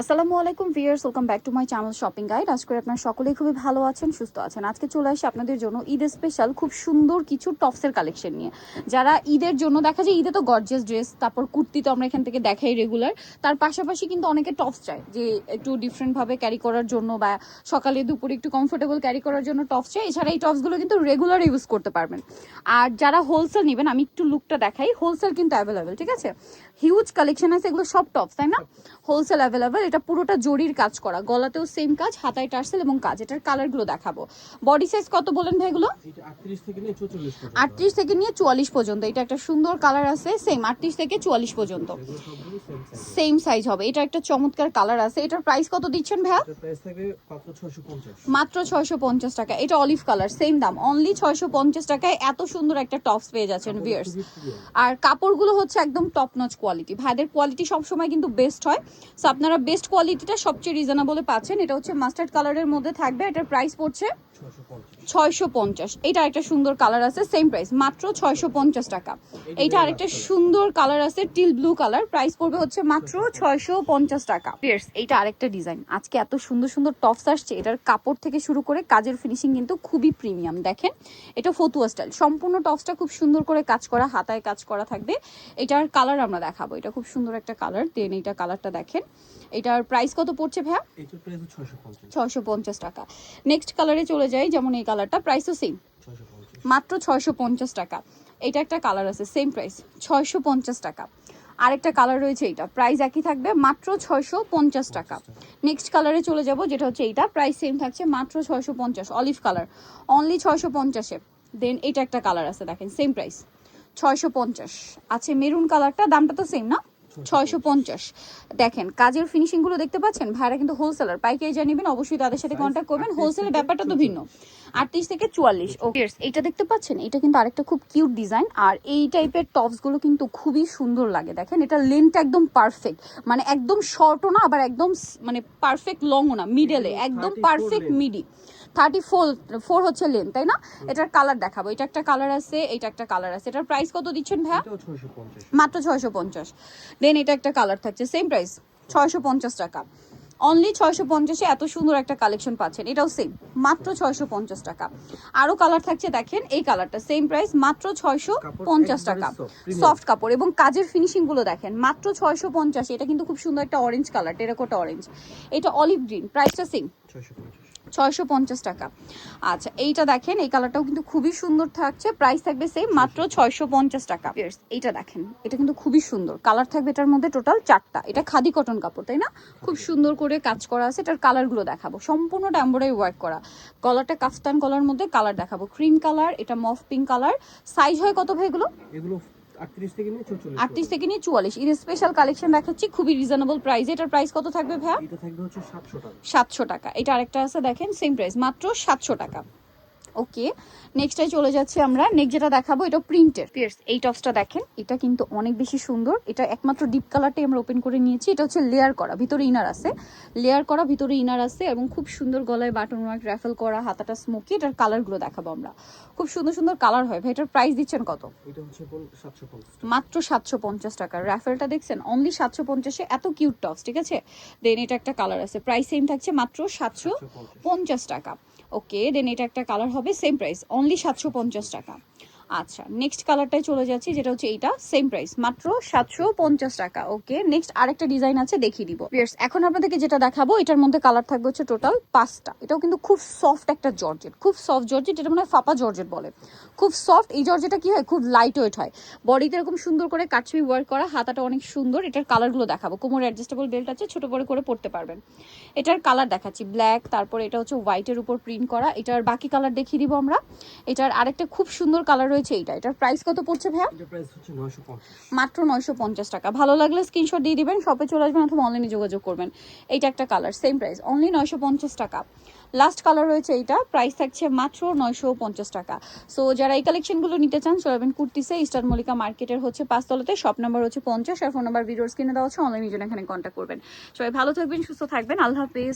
আসসালামু আলাইকুম viewers welcome back to my channel shopping guide. আজ করে আপনারা সকলেই খুবই ভালো আছেন, সুস্থ আছেন। আজকে চলে আসি আপনাদের জন্য ঈদের স্পেশাল খুব সুন্দর কিছু টপসের কালেকশন নিয়ে। যারা ঈদের জন্য, দেখা যায় ঈদে তো গর্জিয়াস ড্রেস তারপর কুর্তি তো আমরা এখান থেকে দেখাই রেগুলার তার পাশাপাশি কিন্তু অনেকে টপস চায়, যে একটু ডিফারেন্টভাবে ক্যারি করার জন্য বা সকালে দুপুরে একটু কমফোর্টেবল ক্যারি করার জন্য টপস চাই এছাড়া এই টপসগুলো কিন্তু রেগুলার ইউজ করতে পারবেন। আর যারা হোলসেল নেবেন, আমি একটু লুকটা দেখাই। হোলসেল কিন্তু অ্যাভেলেবেল ঠিক আছে? হিউজ কালেকশন আছে, এগুলো সব টপস তাই না? হোলসেল অ্যাভেলেবেল এটা পুরোটা জরির কাজ করা। গলাতেও সেম কাজ হাতায় টার্সেল এবং কাজ। এটার কালারগুলো দেখাবো। বডি সাইজ কত বলেন ভাইগুলো এটা 38 থেকে নিয়ে 44 পর্যন্ত। আটত্রিশ থেকে নিয়ে চুয়াল্লিশ পর্যন্ত। এটা একটা সুন্দর কালার আছে সেম আটত্রিশ থেকে চুয়াল্লিশ পর্যন্ত। সেম সাইজ হবে। এটা একটা চমৎকার কালার আছে। এটার প্রাইস কত দিচ্ছেন ভাইয়া? মাত্র 650 ছয়শো পঞ্চাশ টাকা। এটা অলিভ কালার সেম দাম। অনলি ছয়শো পঞ্চাশ টাকায় এত সুন্দর একটা টপস পেয়ে যাচ্ছেন ভিয়ার্স আর কাপড়গুলো হচ্ছে একদম টপ নচ কোয়ালিটি ভাইদের কোয়ালিটি সবসময় কিন্তু বেস্ট হয়। সো আপনারা বেস্ট কোয়ালিটিটা সবচেয়ে রিজনেবলে পাচ্ছেন, এটা হচ্ছে মাস্টার্ড কালারের মধ্যে থাকবে, এটার প্রাইস পড়ছে ছয়শো পঞ্চাশ। এটা একটা সুন্দর কালার আছে সেম প্রাইস মাত্র ছয়শো পঞ্চাশ টাকা। এইটা আরেকটা সুন্দর কালার আছে টিল ব্লু কালার প্রাইস পড়বে হচ্ছে মাত্র ছয়শো পঞ্চাশ টাকা। এইটা আরেকটা ডিজাইন আজকে এত সুন্দর সুন্দর টপস আসছে, এটার কাপড় থেকে শুরু করে কাজের ফিনিশিং কিন্তু খুবই প্রিমিয়াম দেখেন, এটা ফতুয়া স্টাইল সম্পূর্ণ টপসটা খুব সুন্দর করে কাজ করা, হাতায় কাজ করা থাকবে। এটার কালার আমরা দেখাবো, এটা খুব সুন্দর একটা কালার দেন এইটা কালারটা দেখেন এটার প্রাইস কত পড়ছে ভাইয়া? এটার প্রাইস 650 ছয়শো পঞ্চাশ। টাকা। নেক্সট কালারে চলে যাই যেমন এই কালারটা প্রাইসও সেম 650 মাত্র ছয়শো পঞ্চাশ টাকা। এটা একটা কালার আছে সেম প্রাইস ছয়শো পঞ্চাশ টাকা। আরেকটা কালার রয়েছে এইটা প্রাইস একই থাকবে মাত্র ছয়শো পঞ্চাশ টাকা। নেক্সট কালারে চলে যাব যেটা হচ্ছে এইটা প্রাইস সেম থাকছে মাত্র ছয়শো পঞ্চাশ অলিভ কালার অনলি ছয়শো পঞ্চাশে দেন এটা একটা কালার আছে দেখেন সেম প্রাইস ছয়শো পঞ্চাশ। আছে মেরুন কালারটা দামটা তো সেম না? ছয়শো পঞ্চাশ। দেখেন কাজের ফিনিশিংগুলো দেখতে পাচ্ছেন? ভাইরা কিন্তু হোলসেলার পাইকারি যা নেবেন অবশ্যই তাদের সাথে কন্ট্যাক্ট করবেন। হোলসেলের ব্যাপারটা তো ভিন্ন। আটত্রিশ থেকে চুয়াল্লিশ ওকে এটা দেখতে পাচ্ছেন? এটা কিন্তু আরেকটা খুব কিউট ডিজাইন আর এই টাইপের টপসগুলো কিন্তু খুবই সুন্দর লাগে। দেখেন এটা লেন্থটা একদম পারফেক্ট মানে একদম শর্টও না আবার একদম মানে পারফেক্ট লংও না মিডলে একদম perfect midi thirty four four হচ্ছে লেন তাই না? এটার কালার দেখাবো। এটা একটা কালার আছে এটা একটা কালার আছে। এটার প্রাইস কত দিচ্ছেন ভাইয়া? মাত্র ছয়শো পঞ্চাশ। দেন এটা একটা কালার থাকছে সেম প্রাইস ছয়শো পঞ্চাশ টাকা। অনলি ছয়শো পঞ্চাশে এত সুন্দর একটা কালেকশন পাচ্ছেন এটাও সেম মাত্র ছয়শো পঞ্চাশ টাকা। আরও কালার থাকছে দেখেন এই কালারটা সেম প্রাইস মাত্র ছয়শো পঞ্চাশ টাকা। সফট কাপড় এবং কাজের ফিনিশিংগুলো দেখেন মাত্র ছয়শো পঞ্চাশ। এটা কিন্তু খুব সুন্দর একটা অরেঞ্জ কালার টেরাকোটা অরেঞ্জ এটা অলিভ গ্রিন প্রাইসটা সেম 650 ছয়শো পঞ্চাশ টাকা। আচ্ছা এইটা দেখেন এই কালারটাও কিন্তু খুবই সুন্দর থাকছে। প্রাইস থাকবে সেম মাত্র ছয়শো পঞ্চাশ টাকা। এইটা দেখেন এটা কিন্তু খুবই সুন্দর। কালার থাকবে এটার মধ্যে টোটাল চারটা। এটা খাদি কটন কাপড় তাই না? খুব সুন্দর করে কাজ করা আছে। এটার কালারগুলো দেখাবো। সম্পূর্ণটা এম্বয়ডারি ওয়ার্ক করা। গলাটা কাফতান কলার মধ্যে কালার দেখাবো। ক্রিম কালার এটা মফ পিঙ্ক কালার সাইজ হয় কত ভাই এগুলো? এগুলো 38 থেকে নিয়ে 44 আটত্রিশ থেকে নিয়ে চুয়াল্লিশ এর স্পেশাল কালেকশন দেখাচ্ছি খুবই রিজনেবল প্রাইস এটার প্রাইস কত থাকবে ভাইয়া? এটা থাকবে হচ্ছে 700 টাকা। সাতশো টাকা। এটা আরেকটা আছে দেখেন সেম প্রাইস মাত্র সাতশো টাকা। ওকে নেক্সটে চলে যাচ্ছি আমরা। নেক্সট যেটা দেখাবো এটা প্রিন্টের পিয়ার্স এই টপসটা দেখেন এটা কিন্তু অনেক বেশি সুন্দর। এটা একমাত্র ডিপ কালারটাই আমরা ওপেন করে নিয়েছি। এটা হচ্ছে লেয়ার করা ভিতরে ইনার আছে। লেয়ার করা ভিতরে ইনার আছে এবং খুব সুন্দর গলায় বাটন ওয়ার্ক র্যাফেল করা হাতাটা স্মোকি এটার কালারগুলো দেখাবো আমরা। খুব সুন্দর সুন্দর কালার হয়। ভাই এটার প্রাইস দিচ্ছেন কত? এটা হচ্ছে কোন 750 মাত্র সাতশো পঞ্চাশ টাকা। র্যাফেলটা দেখছেন অনলি সাতশো পঞ্চাশে এত কিউট টপস ঠিক আছে? দেন এটা একটা কালার আছে। প্রাইস সেম থাকছে মাত্র সাতশো পঞ্চাশ টাকা। ওকে দেন এটা একটা কালার হবে সেম প্রাইস অনলি সাতশো পঞ্চাশ টাকা। আচ্ছা নেক্সট কালারটায় চলে যাচ্ছি, যেটা হচ্ছে এইটা সেম প্রাইস মাত্র সাতশো পঞ্চাশ টাকা ওকে নেক্সট আরেকটা ডিজাইন আছে, দেখিয়ে দিব। এখন আপনাদেরকে যেটা দেখাবো, এটার মধ্যে কালার থাকবে হচ্ছে টোটাল পাঁচটা। এটাও কিন্তু খুব সফট একটা জর্জেট, খুব সফট জর্জেট এটা মনে হয় ফাপা জর্জেট বলে। খুব সফট এই জর্জেটটা কি হয়? খুব লাইট ওয়েট হয়। বডিতে এরকম সুন্দর করে কাটছবি ওয়ার্ক করা, হাতাটা অনেক সুন্দর, এটার কালারগুলো দেখাবো। কোমর অ্যাডজাস্টেবল বেল্ট আছে, ছোট বড় করে পড়তে পারবেন। এটার কালার দেখাচ্ছি ব্ল্যাক তারপর এটা হচ্ছে হোয়াইটের উপর প্রিন্ট করা। এটার বাকি কালার দেখিয়ে দিব আমরা। এটার আরেকটা খুব সুন্দর কালার রয়েছে এইটা। এটার প্রাইস কত পড়ছে ভাইয়া? এটা প্রাইস হচ্ছে 950 মাত্র নয়শো পঞ্চাশ টাকা। ভালো লাগলে স্ক্রিনশট দিয়ে দিবেন শপে চলে আসবেন অথবা অনলাইনে যোগাযোগ করবেন। এইটা একটা কালার সেম প্রাইস অনলি নয়শো পঞ্চাশ টাকা। লাস্ট কালার রয়েছে এইটা প্রাইস থাকছে মাত্র নয়শো পঞ্চাশ টাকা। সো যারা এই কালেকশনগুলো নিতে চান চলবেন কুর্তিসে ইস্টার মল্লিকা মার্কেটের হচ্ছে পাঁচতলাতে। শপ নাম্বার হচ্ছে পঞ্চাশ আর ফোন নাম্বার ভিডিওর স্ক্রিনে দেওয়া হচ্ছে অনলাইনে জন্য এখানে কন্ট্যাক্ট করবেন। সবাই ভালো থাকবেন সুস্থ থাকবেন। আল্লাহ হাফিজ।